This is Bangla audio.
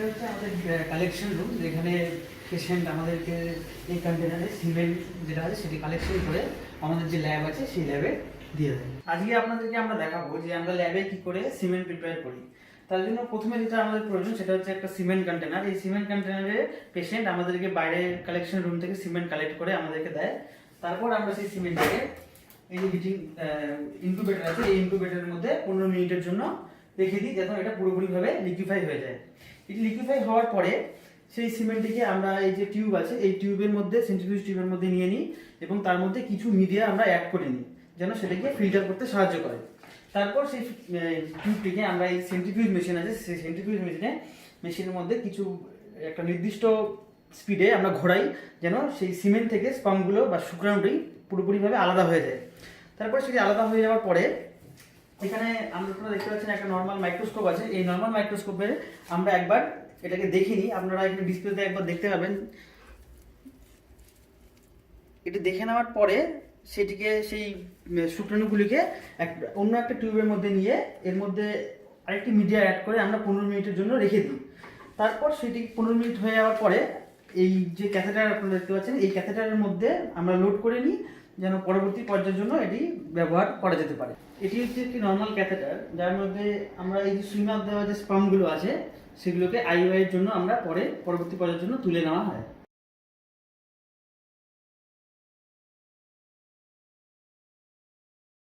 এটা হচ্ছে আমাদের কালেকশন রুম যেখানে পেশেন্ট আমাদেরকে এই কন্টেনারে সিমেন্ট যেটা আছে সেটি কালেকশন করে আমাদের যে ল্যাব আছে সেই ল্যাবে দিয়ে দেয়। আজকে আপনাদেরকে আমরা দেখাবো যে আমরা ল্যাবে কি করে সিমেন্ট প্রিপেয়ার করি। তার জন্য প্রথমে যেটা আমাদের প্রয়োজন সেটা হচ্ছে একটা সিমেন্ট কন্টেনার এই সিমেন্ট কন্টেনারে পেশেন্ট আমাদেরকে বাইরে কালেকশন রুম থেকে সিমেন্ট কালেক্ট করে আমাদেরকে দেয়। তারপর আমরা সেই সিমেন্টটাকে এই যে হিটিং ইনকিউবেটর আছে, এই ইনকিউবেটরের মধ্যে পনেরো মিনিটের জন্য রেখে দিই যাতে এটা পুরোপুরিভাবে লিকুইফাই হয়ে যায়। এটি লিকুইফাই হওয়ার পরে সেই সিমেন্টটিকে আমরা এই যে টিউব আছে, এই টিউবের মধ্যে সেন্ট্রিফিউজ টিউবের মধ্যে নিয়ে নিই এবং তার মধ্যে কিছু মিডিয়া আমরা অ্যাড করে নিই, যেন সেটাকে ফিল্টার করতে সাহায্য করে। তারপর সেই টিউবটিকে আমরা এই সেন্ট্রিফিউজ মেশিন আছে, সেই সেন্ট্রিফিউজ মেশিনে মেশিনের মধ্যে কিছু, একটা নির্দিষ্ট স্পিডে আমরা ঘোরাই, যেন সেই সিমেন্ট থেকে স্পামগুলো বা শুক্রাণুটি পুরোপুরিভাবে আলাদা হয়ে যায়। তারপর সেটি আলাদা হয়ে যাওয়ার পরে এখানে আপনারা দেখতে পাচ্ছেন একটা নর্মাল মাইক্রোস্কোপ আছে। এই নর্মাল মাইক্রোস্কোপে আমরা একবার এটাকে দেখে নিই। আপনারা এখানে ডিসপ্লেতে একবার দেখতে পাবেন। এটি দেখে নেওয়ার পরে সেটিকে সেই শুক্রাণুগুলিকে এক, অন্য একটা টিউবের মধ্যে নিয়ে এর মধ্যে আরেকটি মিডিয়া অ্যাড করে আমরা পনেরো মিনিটের জন্য রেখে দিই। তারপর সেটি পনেরো মিনিট হয়ে যাওয়ার পরে এই যে ক্যাথেটার আপনারা দেখতে পাচ্ছেন, এই ক্যাথেটারের মধ্যে আমরা লোড করে নিই। যেন পরবর্তী পর্যায়ের জন্য এটি ব্যবহার করা যেতে পারে। এটি হচ্ছে একটি নর্মাল ক্যাথেটার যার মধ্যে আমরা এই যে সুইমার দেওয়া যে স্পামগুলো আছে, সেগুলোকে আইওআই এর জন্য আমরা পরে পরবর্তী পর্যায়ের জন্য তুলে নেওয়া হয়।